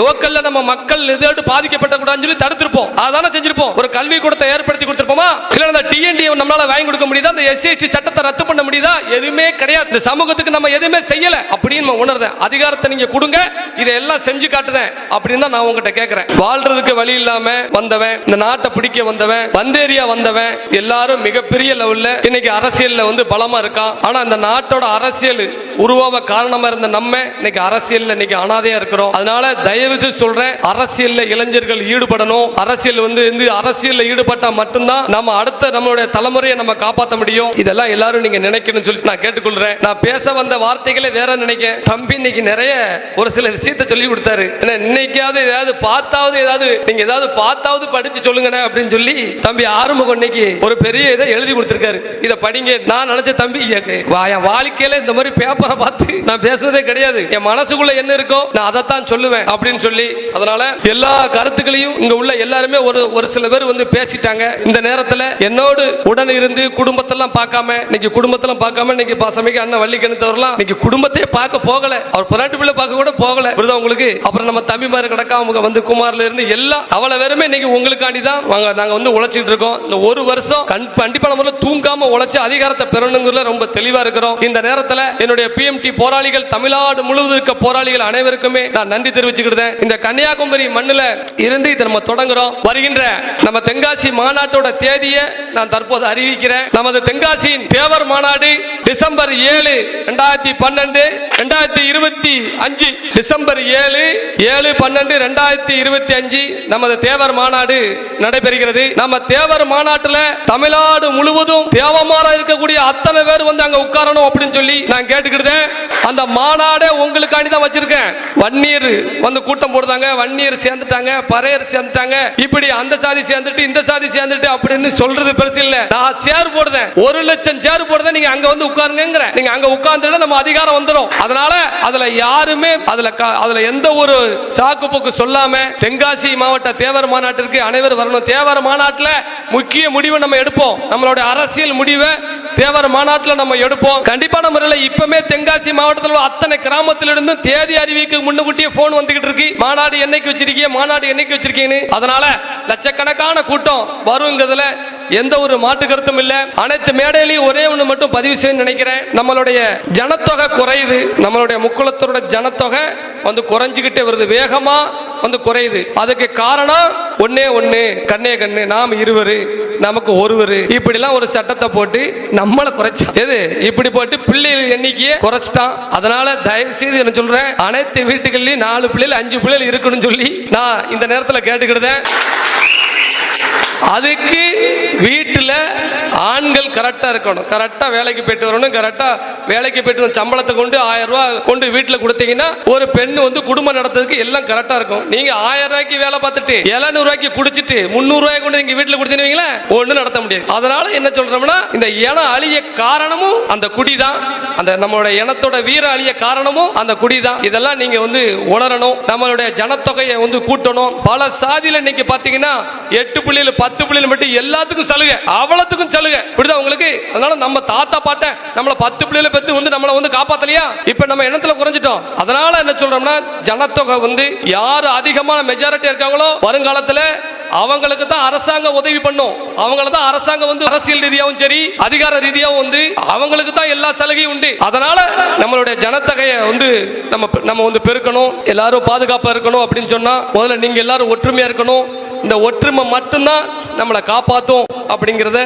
லோக்கல்ல நம்ம மக்கள் எதாவது பாதிக்கப்பட்ட கூடாதுன்னு சொல்லி தடுத்திருப்போம். அதான செஞ்சிருப்போம். ஒரு கல்வி கூடத்தை ஏற்படுத்தி கொடுத்திருப்போமா? இல்ல இந்த டிஎன்டி நம்மளால வாங்கி கொடுக்க முடியும் முடியுதா? அந்த எஸ்சிஎஸ்டி சட்டத்தை ரத்து பண்ண முடியுதா? எதுவுமே கிடையாது. இந்த சமூகத்துக்கு நம்ம எதுவுமே செய்யல அப்படின்னு நான் உணர்றேன் அதிகாரத்தை நீங்க கொடுங்க. இதெல்லாம் செஞ்சு காட்டுதேன் அப்படின்னு தான் நான் உங்ககிட்ட கேட்கிறேன் வாழ்றதுக்கு வழி இல்லாம வந்தவன் இந்த நாட்டை பிடிக்க வந்தவன் வந்தேரியா வந்தவன் எல்லாரும் மிகப்பெரிய லெவல்ல இன்னைக்கு அரசியல்ல வந்து பலமா இருக்கான். ஆனா இந்த நாட்டோட அரசியல் உருவாக காரணமா இருந்த நம்ம இன்னைக்கு அரசியல் இன்னைக்கு அனாதையா இருக்கிறோம். அதனால தயவு செய்து சொல்றேன் அரசியல்ல இளைஞர்கள் ஈடுபடணும். அரசியல் வந்து அரசியல்ல ஈடுபட்டா மட்டும்தான் நம்ம அடுத்த நம்மளுடைய தலைமுறையை நம்ம காப்பாற்ற முடியும். இதெல்லாம் எல்லாரும் நீங்க நினைக்கணும்னு சொல்லி நான் கேட்டுக்கொள்றேன். நான் பேச வந்த வார்த்தைகளை வேற நினைக்க தம்பி இன்னைக்கு நிறைய ஒரு சில விஷயத்தை சொல்லி கொடுத்தாரு. இன்னைக்காவது ஏதாவது பார்த்தாவது ஏதாவது நீங்க ஏதாவது பார்த்தாவது படிச்சு சொல்லுங்கண்ணே அப்படின்னு சொல்லி தம்பி ஆறுமுகம் இன்னைக்கு ஒரு பெரிய இதை எழுதி கொடுத்திருக்காரு. இதை படிங்க நான் நினைச்ச தம்பி என் வாழ்க்கையில இந்த மாதிரி பேப்பரை பார்த்து நான் பேசுறதே கிடையாது. என் மனசுக்குள்ள என்ன இருக்கோ நான் அதைத்தான் சொல்லுவேன் அப்படின்னு சொல்லி அதனால எல்லா கருத்துக்களையும் இங்க உள்ள எல்லாருமே ஒரு ஒரு சில பேர் வந்து பேசிட்டாங்க. இந்த நேரத்துல என்னோடு உடன் இருந்து குடும்ப குடும்பத்தெல்லாம் பார்க்காம இன்னைக்கு குடும்பத்தெல்லாம் பார்க்காம இன்னைக்கு பாசமிக்கு அண்ணன் வள்ளி கணித்தவர்லாம் இன்னைக்கு குடும்பத்தையே பார்க்க போகல. அவர் புராட்டி பிள்ளை பார்க்க கூட போகல. புரியுதா உங்களுக்கு? அப்புறம் நம்ம தம்பிமாரு கிடக்கா அவங்க வந்து குமார்ல இருந்து எல்லாம் அவளை வெறுமே இன்னைக்கு உங்களுக்காண்டி தான் நாங்க வந்து உழைச்சிட்டு இருக்கோம். இந்த ஒரு வருஷம் கண்டிப்பா நம்ம தூங்காம உழைச்சு அதிகாரத்தை பெறணுங்கிறதுல ரொம்ப தெளிவா இருக்கிறோம். இந்த நேரத்துல என்னுடைய பிஎம்டி போராளிகள் தமிழ்நாடு முழுவதும் இருக்க போராளிகள் அனைவருக்குமே நான் நன்றி தெரிவிச்சுக்கிட்டேன் இந்த கன்னியாகுமரி மண்ணுல இருந்து இதை நம்ம தொடங்குறோம். வருகின்ற நம்ம தென்காசி மாநாட்டோட தேதியை நான் தற்போது அறிவிக்கிறேன். நமது தென்காசியின் தேவர் மாநாடு டிசம்பர் ஏழு ரெண்டாயிரத்தி பன்னெண்டு ரெண்டாயிரத்தி இருபத்தி அஞ்சு. டிசம்பர் ஏழு ஏழு பன்னெண்டு ரெண்டாயிரத்தி இருபத்தி அஞ்சு நமது தேவர் மாநாடு நடைபெறுகிறது. நம்ம தேவர் மாநாட்டுல தமிழ்நாடு முழுவதும் தேவமாரா இருக்கக்கூடிய அத்தனை பேர் வந்து அங்க உட்காரணும் அப்படின்னு சொல்லி நான் கேட்டுக்கிட்டேன் அந்த மாநாடே உங்களுக்காண்டி தான் வச்சிருக்கேன். வன்னியர் வந்து கூட்டம் போடுறாங்க வன்னியர் சேர்ந்துட்டாங்க பறையர் சேர்ந்துட்டாங்க. இப்படி அந்த சாதி சேர்ந்துட்டு இந்த சாதி சேர்ந்துட்டு அப்படின்னு சொல்றது பெருசு இல்ல. நான் சேர் போடுறேன் ஒரு லட்சம் சேர் போடுறத நீங்க அங்க வந்து உட்காருங்க நீங்க அங்க உட்கார்ந்துட்டு நம்ம அதிகாரம் வந்துடும் அதனால அதுல யாருமே அதுல க- அதுல எந்த ஒரு சாக்கு போக்கு சொல்லாம தென்காசி மாவட்ட தேவர் மாநாட்டிற்கு அனைவரும் வரணும். தேவர் மாநாட்டில் முக்கிய முடிவை நம்ம எடுப்போம். நம்மளுடைய அரசியல் முடிவை தேவர் மாநாட்டில் நம்ம எடுப்போம். கண்டிப்பான முறையில் இப்பமே தென்காசி மாவட்டத்தில் உள்ள அத்தனை கிராமத்திலிருந்து தேதி அறிவிக்க முன்னுக்கூட்டியே போன் வந்துகிட்டு இருக்கு. மாநாடு என்னைக்கு வச்சிருக்கீங்க மாநாடு என்னைக்கு வச்சிருக்கீங்கன்னு அதனால லட்சக்கணக்கான கூட்டம் வருங்கிறதுல எந்த ஒரு மாற்று கருத்தும் இல்ல. அனைத்து மேடையிலையும் ஒரே ஒண்ணு மட்டும் பதிவு செய்ய நினைக்கிறேன். நம்மளுடைய ஜனத்தொகை குறையுது. நம்மளுடைய முக்குளத்தோட ஜனத்தொகை வந்து குறைஞ்சுக்கிட்டே வருது. வேகமா வந்து குறையுது. அதுக்கு காரணம் ஒன்னே ஒண்ணு கண்ணே கண்ணு. நாம் இருவரு நமக்கு ஒருவர். இப்படிலாம் ஒரு சட்டத்தை போட்டு நம்மளை குறைச்சா. எது? இப்படி போட்டு பிள்ளைகள் எண்ணிக்கையை குறைச்சிட்டான். அதனால தயவு செய்து என்ன சொல்றேன்? அனைத்து வீட்டுகள்லயும் நாலு பிள்ளைகள் அஞ்சு பிள்ளைகள் இருக்கணும்னு சொல்லி நான் இந்த நேரத்தில் கேட்டுக்கிட்டேன் அதுக்கு வீட்டில் ஆண்கள் கரெக்டாக இருக்கணும். கரெக்டாக வேலைக்கு போயிட்டு வரணும். கரெக்டாக வேலைக்கு போயிட்டு வந்து சம்பளத்தை கொண்டு ஆயிரம் ரூபாய் கொண்டு வீட்டில் கொடுத்தீங்கன்னா ஒரு பெண் வந்து குடும்பம் நடத்துறதுக்கு எல்லாம் கரெக்டாக இருக்கும். நீங்கள் ஆயிரம் ரூபாய்க்கு வேலை பார்த்துட்டு எழுநூறு ரூபாய்க்கு குடிச்சிட்டு முந்நூறு ரூபாய் கொண்டு நீங்கள் வீட்டில் கொடுத்தீங்கன்னா ஒன்றும் நடத்த முடியாது. அதனால என்ன சொல்றோம்னா இந்த இனம் அழிய காரணமும் அந்த குடி தான் அந்த நம்மளுடைய இனத்தோட வீர அழிய காரணமும் அந்த குடி தான் இதெல்லாம் நீங்க வந்து உணரணும். நம்மளுடைய ஜனத்தொகையை வந்து கூட்டணும். பல சாதியில இன்னைக்கு பாத்தீங்கன்னா எட்டு புள்ளியில் பத்து புள்ளியில் மட்டும் எல்லாத்துக்கும் சலுகை. அவ்வளவுக்கும் சலுகை. புரியுதா உங்களுக்கு? அதனால நம்ம தாத்தா பாட்ட நம்மள பத்து பிள்ளைல பத்தி வந்து நம்மள வந்து காப்பாத்தலையா? இப்ப நம்ம எண்ணத்துல குறைஞ்சிட்டோம். அதனால என்ன சொல்றோம்னா ஜனத்தொகை வந்து யாரு அதிகமான மெஜாரிட்டி இருக்காங்களோ வருங்காலத்துல அவங்களுக்கு தான் அரசாங்கம் உதவி பண்ணும். அவங்கள தான் அரசாங்கம் வந்து அரசியல் ரீதியாகவும் சரி அதிகார ரீதியாகவும் வந்து அவங்களுக்கு தான் எல்லா சலுகையும் உண்டு. அதனால நம்மளுடைய ஜனத்தொகையை வந்து நம்ம நம்ம வந்து பெருக்கணும். எல்லாரும் பாதுகாப்பாக இருக்கணும் அப்படின்னு சொன்னா முதல்ல நீங்க எல்லாரும் ஒற்றுமையா இருக்கணும். இந்த ஒற்றுமை மட்டும்தான் நம்மளை காப்பாற்றும் அப்படிங்கிறத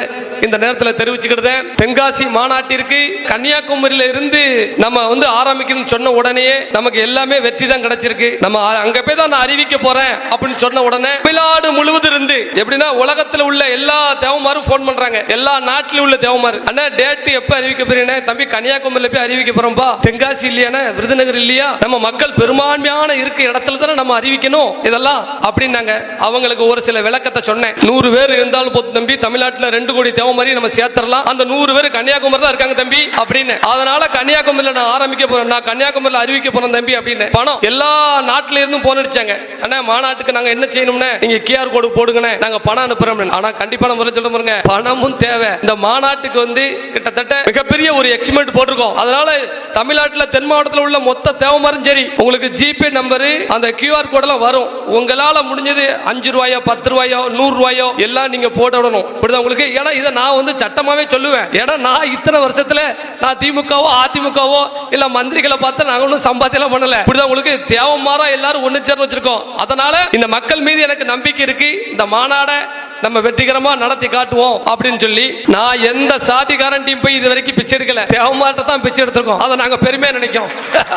இந்த நேரத்தில் தெரிவிச்சுக்கிறத தென்காசி மாநாட்டிற்கு கன்னியாகுமரியில இருந்து நம்ம வந்து ஆரம்பிக்கணும்னு சொன்ன உடனே நமக்கு எல்லாமே வெற்றி தான் கிடைச்சிருக்கு. நம்ம அங்கே அங்க போய் தான் நான் அறிவிக்க போறேன் அப்படின்னு சொன்ன உடனே தமிழ்நாடு முழுவதும் இருந்து எப்படின்னா உலகத்துல உள்ள எல்லா தேவமாரும் போன் பண்றாங்க. எல்லா நாட்டிலும் உள்ள தேவமாரு. அண்ணா டேட் எப்ப அறிவிக்க போறீங்க? தம்பி கன்னியாகுமரியில போய் அறிவிக்க போறோம்பா. தென்காசி இல்லையானே விருதுநகர் இல்லையா? நம்ம மக்கள் பெரும்பான்மையான இருக்க இடத்துல தானே நம்ம அறிவிக்கணும் இதெல்லாம் அப்படின்னாங்க. அவங்களுக்கு ஒரு சில விளக்கத்தை சொன்னேன். நூறு பேர் இருந்தாலும் போது தம்பி. தமிழ்நாட்டுல ரெண்டு கோடி தேவமாரி மாதிரி நம்ம சேர்த்துடலாம் அந்த நூறு பேர் கன்னியாகுமரி தான் இருக்காங்க தம்பி அப்படின்னு. அதனால கன்னியாகுமரியில நான் ஆரம்பிக்க போறேன். நான் கன்னியாகுமரியில அறிவிக்க போறேன் தம்பி அப்படின்னு. பணம் எல்லா நாட்டில இருந்தும் போனடிச்சாங்க அடிச்சாங்க. அண்ணா மாநாட்டுக்கு நாங்க என்ன செய்யணும்னு? நீங்க கியூஆர் கோடு போடுங்கண்ணே. நாங்க பணம் அனுப்புறோம். ஆனா கண்டிப்பா நம்ம சொல்ல பாருங்க. பணமும் தேவை. இந்த மாநாட்டுக்கு வந்து கிட்டத்தட்ட மிகப்பெரிய ஒரு எக்ஸ்பிரிமெண்ட் போட்டிருக்கோம். அதனால தமிழ்நாட்டுல தென் மாவட்டத்தில் உள்ள மொத்த தேவமாரும் சரி உங்களுக்கு ஜிபே நம்பரு அந்த கியூஆர் கோடெல்லாம் வரும். உங்களால முடிஞ்சது அஞ்சு ரூபாயோ பத்து ரூபாயோ நூறு ரூபாயோ எல்லாம் நீங்க போட்டு விடணும். இப்படிதான் உங்களுக்கு? ஏன்னா இதை நான் வந்து சட்டமாவே சொல்லுவேன். ஏன்னா நான் இத்தனை வருஷத்துல நான் திமுகவோ அதிமுகவோ இல்ல மந்திரிகளை பார்த்து நாங்க ஒன்றும் சம்பாத்தியம் பண்ணல. இப்படிதான் உங்களுக்கு தேவமாரா எல்லாரும் ஒண்ணு சேர்ந்து வச்சிருக்கோம். அதனால இந்த மக்கள் மீது எனக்கு நம்பிக்கை இருக்கு. இந்த மாநாடை நம்ம வெற்றிகரமா நடத்தி காட்டுவோம் அப்படின்னு சொல்லி நான் எந்த சாதிகாரன்டையும் போய் இது வரைக்கும் பிச்சை எடுக்கல. தேவமாட்ட தான் பிச்சை எடுத்திருக்கோம். அதை நாங்க பெருமையா நினைக்கிறோம்.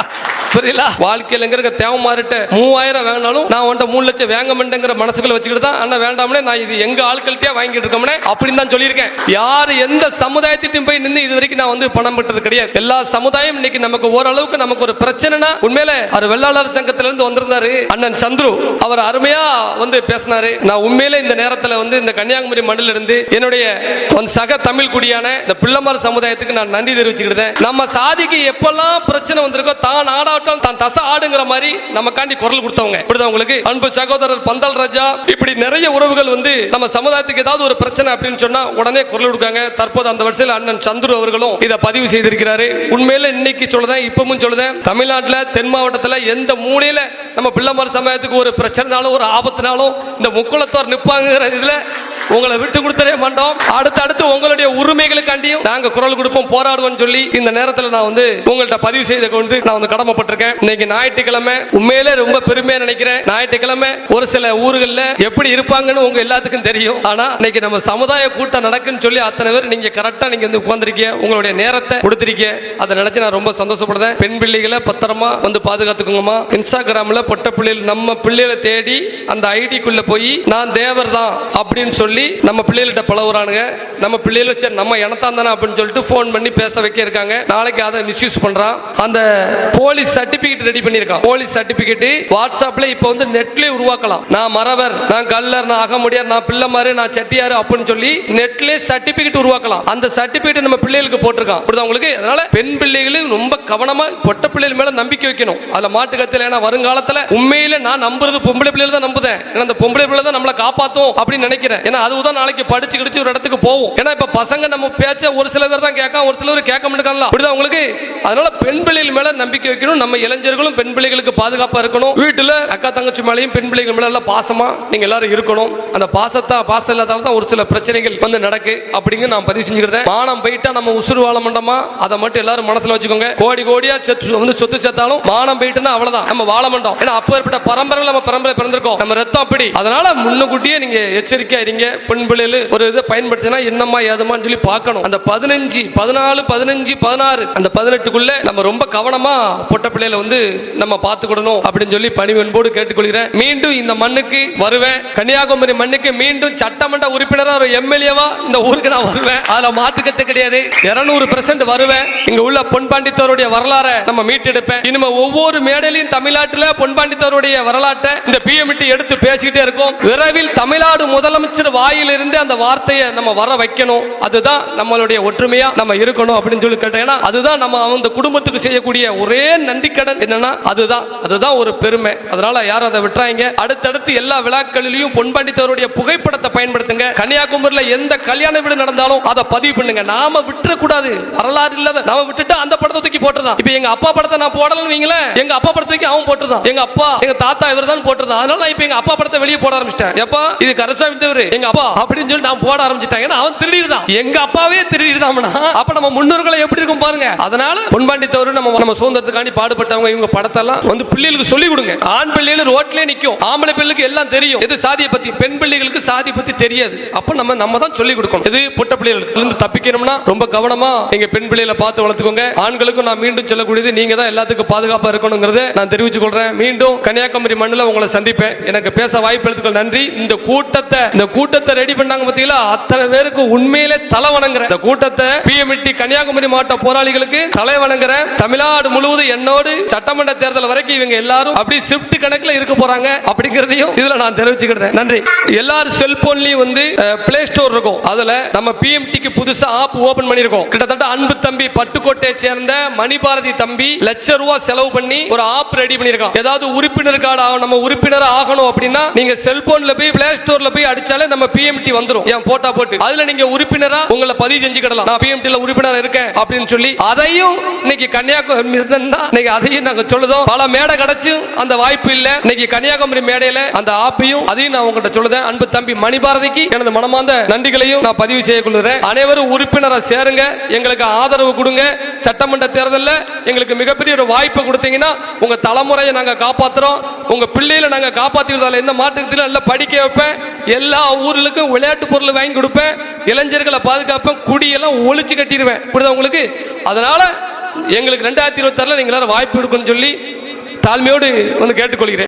புரியல வாழ்க்கையில எங்க இருக்க மூவாயிரம் வேணாலும் நான் உன்ட்ட மூணு லட்சம் வேங்க மாட்டேங்கிற மனசுக்குள்ள வச்சுக்கிட்டு தான் அண்ணா வேண்டாம்னே நான் இது எங்க ஆட்கள்கிட்டயே வாங்கிட்டு இருக்கோம்னே அப்படின்னு தான் சொல்லியிருக்கேன். யார் எந்த சமுதாயத்திட்டும் போய் நின்று இது வரைக்கும் நான் வந்து பணம் பெற்றது கிடையாது. எல்லா சமுதாயம் இன்னைக்கு நமக்கு ஓரளவுக்கு நமக்கு ஒரு பிரச்சனைனா உண்மையில அவர் வெள்ளாளர் சங்கத்துல இருந்து வந்திருந்தாரு அண்ணன் சந்துரு. அவர் அருமையா வந்து பேசினாரு. நான் உண்மையில இந்த நேரத்துல வந்து இந்த கன்னியாகுமரி மண்ணில இருந்து என்னுடைய சக தமிழ் குடியான இந்த பிள்ளைமார் சமுதாயத்துக்கு நான் நன்றி தெரிவிச்சுக்கிட்டேன் நம்ம சாதிக்கு எப்பெல்லாம் பிரச்சனை வந்திருக்கோ தான் ஆடாட்டம் தான் தசை ஆடுங்கிற மாதிரி நமக்காண்டி குரல் கொடுத்தவங்க. இப்படிதான் உங்களுக்கு அன்பு சகோதரர் பந்தல் ராஜா இப்படி நிறைய உறவுகள் வந்து நம்ம சமுதாயத்துக்கு ஏதாவது ஒரு பிரச்சனை அப்படின்னு சொன்னா உடனே குரல் கொடுக்காங்க. தற்போது அந்த வருஷத்தில் அண்ணன் சந்துரு அவர்களும் இதை பதிவு செய்திருக்கிறாரு. உண்மையில இன்னைக்கு சொல்லுதேன் இப்பவும் சொல்லுதேன். தமிழ்நாட்டில் தென் மாவட்டத்தில் எந்த மூலையில நம்ம பிள்ளைமார் சமயத்துக்கு ஒரு பிரச்சனைனாலும் ஒரு ஆபத்துனாலும் இந்த முக்குளத்தார் நிற்பாங்கிற இதில் உங்களை விட்டு கொடுத்தரே மாட்டோம். அடுத்து அடுத்து உங்களுடைய உரிமைகளுக்காண்டியும் நாங்க குரல் கொடுப்போம் போராடுவோம் சொல்லி இந்த நேரத்துல நான் வந்து உங்கள்ட்ட பதிவு செய்த கொண்டு நான் வந்து கடமைப்பட்டிருக்கேன். இன்னைக்கு ஞாயிற்றுக்கிழமை உண்மையிலே ரொம்ப பெருமையா நினைக்கிறேன். ஞாயிற்றுக்கிழமை ஒரு சில ஊர்களில் எப்படி இருப்பாங்கன்னு உங்க எல்லாத்துக்கும் தெரியும். ஆனா இன்னைக்கு நம்ம சமுதாய கூட்டம் நடக்குன்னு சொல்லி அத்தனை பேர் நீங்க கரெக்டா நீங்க வந்து உட்காந்துருக்கீங்க உங்களுடைய நேரத்தை கொடுத்துருக்கீங்க. அதை நினைச்சு நான் ரொம்ப சந்தோஷப்படுறேன். பெண் பிள்ளைகளை பத்திரமா வந்து பாதுகாத்துக்கோங்கம்மா. இன்ஸ்டாகிராம்ல பொட்ட பிள்ளைகள் நம்ம பிள்ளைகளை தேடி அந்த ஐடிக்குள்ள போய் நான் தேவர் தான் அப்படின்னு சொல்லி நம்ம பிள்ளைகள்கிட்ட பழகுறானுங்க. நம்ம பிள்ளைகள சரி நம்ம இனத்தான் தானே அப்படின்னு சொல்லிட்டு ஃபோன் பண்ணி பேச வைக்க இருக்காங்க. நாளைக்கு அதை மிஸ்யூஸ் பண்றான். அந்த போலீஸ் சர்டிபிகேட் ரெடி பண்ணியிருக்கான். போலீஸ் சர்டிபிகேட் வாட்ஸ்அப்ல இப்போ வந்து நெட்லயே உருவாக்கலாம். நான் மறவர் நான் கல்லர் நான் அகமுடியார் நான் பிள்ளைமாரு நான் செட்டியாரு அப்படின்னு சொல்லி நெட்லயே சர்டிபிகேட் உருவாக்கலாம். அந்த சர்டிபிகேட் நம்ம பிள்ளைகளுக்கு போட்டிருக்கான். அப்படிதான் உங்களுக்கு அதனால பெண் பிள்ளைகளும் ரொம்ப கவனமா பொட்ட பிள்ளைகள் மேல நம்பிக்கை வைக்கணும். அதுல மாட்டு கத்துல ஏன்னா வருங்காலத்துல உண்மையில நான் நம்புறது பொம்பளை பிள்ளைகள் தான் நம்புதேன். ஏன்னா அந்த பொம்பளை பிள்ளை தான் நம்மளை காப்பாத்தும் அப்படின்னு நினைக்கிறேன். ஏன்னா அதுதான் நாளைக்கு படிச்சு கிடிச்சு ஒரு இடத்துக்கு போவோம். ஏன்னா இப்ப பசங்க நம்ம பேச்ச ஒரு சில பேர் தான் கேட்காம ஒரு சில பேர் கேட்க மாட்டாங்களா அப்படிதான் உங்களுக்கு? அதனால பெண் பிள்ளைகள் மேல நம்பிக்கை வைக்கணும். நம்ம இளைஞர்களும் பெண் பிள்ளைகளுக்கு பாதுகாப்பா இருக்கணும். வீட்டுல அக்கா தங்கச்சி மேலையும் பெண் பிள்ளைகள் மேல எல்லாம் பாசமா நீங்க எல்லாரும் இருக்கணும். அந்த பாசத்தா பாசம் இல்லாதால தான் ஒரு சில பிரச்சனைகள் வந்து நடக்கு அப்படிங்க நான் பதிவு செஞ்சுக்கிறேன் மானம் போயிட்டா நம்ம உசுறு வாழ மாட்டோமா? அதை மட்டும் எல்லாரும் மனசுல வச்சுக்கோங்க. கோடி கோடியா செத்து வந்து சொத்து சேர்த்தாலும் மானம் போயிட்டுனா அவ்வளவுதான். நம்ம வாழ மாட்டோம். ஏன்னா அப்போ ஏற்பட்ட பரம்பரை நம்ம பரம்பரை பிறந்திருக்கோம். நம்ம ரத்தம் அப்படி. அதனால முன்னுக்கூட்டியே நீங்க எச்சரிக்கையா இருங்க. பெண்பிள்ளையில ஒரு இதை பயன்படுத்தினா என்னம்மா ஏதமான்னு சொல்லி பார்க்கணும். அந்த பதினஞ்சு பதினாலு பதினஞ்சு பதினாறு அந்த பதினெட்டுக்குள்ள நம்ம ரொம்ப கவனமா பொட்ட பிள்ளையில வந்து நம்ம பார்த்துக்கிடணும் அப்படின்னு சொல்லி பணிவன்போடு கேட்டுக்கொள்கிறேன். மீண்டும் இந்த மண்ணுக்கு வருவேன். கன்னியாகுமரி மண்ணுக்கு மீண்டும் சட்டமன்ற உறுப்பினரா ஒரு எம்எல்ஏவா இந்த ஊருக்கு நான் வருவேன். அதுல மாட்டுக்கட்டு கிடையாது. இருநூறு பெர்சென்ட் வருவேன். இங்க உள்ள பொன்பாண்டித்தவருடைய வரலாறை நம்ம மீட்டெடுப்பேன். இனிமே ஒவ்வொரு மேடையிலும் தமிழ்நாட்டுல பொன்பாண்டித்தவருடைய வரலாற்றை இந்த பிஎம்டி எடுத்து பேசிக்கிட்டே இருக்கோம். விரைவில் தமிழ்நாடு முதலமைச்சர் வாயிலிருந்து அந்த வார்த்தையை நம்ம வர வைக்கணும். அதுதான் நம்மளுடைய ஒற்றுமையா நம்ம இருக்கணும் அப்படின்னு சொல்லி கேட்டேன். ஏன்னா அதுதான் நம்ம அந்த குடும்பத்துக்கு செய்யக்கூடிய ஒரே நன்றி கடன் என்னன்னா அதுதான். அதுதான் ஒரு பெருமை. அதனால யாரும் அதை விட்டுறாங்க அடுத்தடுத்து எல்லா விழாக்களிலும் பொன்பாண்டித்தவருடைய புகைப்படத்தை பயன்படுத்துங்க. கன்னியாகுமரியில எந்த கல்யாண வீடு நடந்தாலும் அதை பதிவு பண்ணுங்க. நாம விட்டுற கூடாது வரலாறு இல்லாத நாம விட்டுட்டு அந்த படத்தை தூக்கி போட்டுதான் இப்ப எங்க அப்பா படத்தை நான் போடலன்னு வைங்களேன். எங்க அப்பா படத்தை தூக்கி அவன் போட்டுதான் எங்க அப்பா எங்க தாத்தா இவர் தான் போட்டுதான் அதனால நான் இப்ப எங்க அப்பா படத்தை வெளியே போட ஆரம்பிச்சிட்டேன். எப்பா இது கரெக்டா விட்டவர் எங்க அப்பா அப்படின்னு சொல்லி நான் போட ஆரம்பிச்சிட்டாங்கன்னா அவன் திருடிதான் எங்க அப்பாவே திருடிதாம்னா அப்ப நம்ம முன்னோர்களை எப்படி இருக்கும் பாருங்க. அதனால பொன்பாண்டி தவறு நம்ம நம்ம சுதந்திரத்துக்காண்டி பாடுபட்டவங்க இவங்க படத்தெல்லாம் வந்து பிள்ளைகளுக்கு சொல்லி கொடுங்க ஆண் பிள்ளைகள் ரோட்லயே நிக்கும். ஆம்பளை பிள்ளைக்கு எல்லாம் தெரியும். எது சாதியை பத்தி? பெண் பிள்ளைகளுக்கு சாதியை பத்தி தெரியாது. அப்ப நம்ம நம்ம தான் சொல்லி கொடுக்கணும் இது புட்ட பிள்ளைகளுக்கு. இருந்து தப்பிக்கணும்னா ரொம்ப கவனமா நீங்க பெண் பிள்ளைகளை பார்த்து வளர்த்துக்கோங்க. ஆண்களுக்கும் நான் மீண்டும் சொல்லக்கூடியது நீங்க தான் எல்லாத்துக்கும் பாதுகாப்பா இருக்கணுங்கிறத நான் தெரிவித்துக் கொள்றேன். மீண்டும் கன்னியாகுமரி மண்ணில் உங்களை சந்திப்பேன். எனக்கு பேச வாய்ப்பு எடுத்துக்கள் நன்றி. இந்த கூட்டத்தை இந்த கூட்டத்தை ரெடி பண்ணாங்க பாத்தீங்களா? அத்தனை பேருக்கு உண்மையிலே தலை வணங்குற இந்த கூட்டத்தை பிஎம்டி கன்னியாகுமரி மாவட்ட போராளிகளுக்கு தலை வணங்குற தமிழ்நாடு முழுவதும் என்னோடு சட்டமன்ற தேர்தல் வரைக்கும் இவங்க எல்லாரும் அப்படி ஷிப்ட் கணக்குல இருக்க போறாங்க அப்படிங்கறதையும் இதுல நான் தெரிவிச்சுக்கிறேன் நன்றி. எல்லாரும் செல்போன்லயும் வந்து பிளே ஸ்டோர் இருக்கும். அதுல நம்ம பிஎம்டிக்கு புதுசா ஆப் ஓபன் பண்ணிருக்கோம் கிட்டத்தட்ட அன்பு தம்பி பட்டுக்கோட்டையை சேர்ந்த மணிபாரதி தம்பி லட்ச ரூபா செலவு பண்ணி ஒரு ஆப் ரெடி பண்ணிருக்கான் ஏதாவது உறுப்பினர் கார்டு நம்ம உறுப்பினர் ஆகணும் அப்படின்னா நீங்க செல்போன்ல போய் பிளே ஸ்டோர்ல போய் அடிச்சாலே நம்ம பிஎம்டி வந்துடும் என் போட்டா போட்டு. அதுல நீங்க உறுப்பினரா உங்களை பதிவு செஞ்சுக்கிடலாம். நான் பிஎம்டி உறுப்பினர் இருக்கேன் அப்படின்னு சொல்லி அதையும் இன்னைக்கு கன்னியாகுமரி இருந்தா இன்னைக்கு அதையும் நாங்க சொல்லுதோம். பல மேடை கிடைச்சு அந்த வாய்ப்பு இல்ல. இன்னைக்கு கன்னியாகுமரி மேடையில அந்த ஆப்பையும் அதையும் நான் உங்ககிட்ட சொல்லுதேன். அன்பு தம்பி மணிபாரதிக்கு எனது மனமார்ந்த நன்றிகளையும் நான் பதிவு செய்ய கொள்கிறேன். அனைவரும் உறுப்பினரை சேருங்க. எங்களுக்கு ஆதரவு கொடுங்க. சட்டமன்ற தேர்தலில் எங்களுக்கு மிகப்பெரிய ஒரு வாய்ப்பு கொடுத்தீங்கன்னா உங்க தலைமுறையை நாங்க காப்பாத்துறோம். உங்க பிள்ளைகளை நாங்க காப்பாத்திக்கிறதால எந்த மாற்றத்திலும் நல்லா படிக்க வைப்பேன். எல்லா ஊர்களுக்கும் விளையாட்டு பொருள் வாங்கி கொடுப்பேன். இளைஞர்களை பாதுகாப்பேன். குடியெல்லாம் ஒழிச்சு கட்டிடுவேன். புரியுதா உங்களுக்கு? அதனால எங்களுக்கு ரெண்டாயிரத்தி இருபத்தாறுல நீங்களால வாய்ப்பு கொடுக்கணும்னு சொல்லி தாழ்மையோடு வந்து கேட்டுக்கொள்கிறேன்.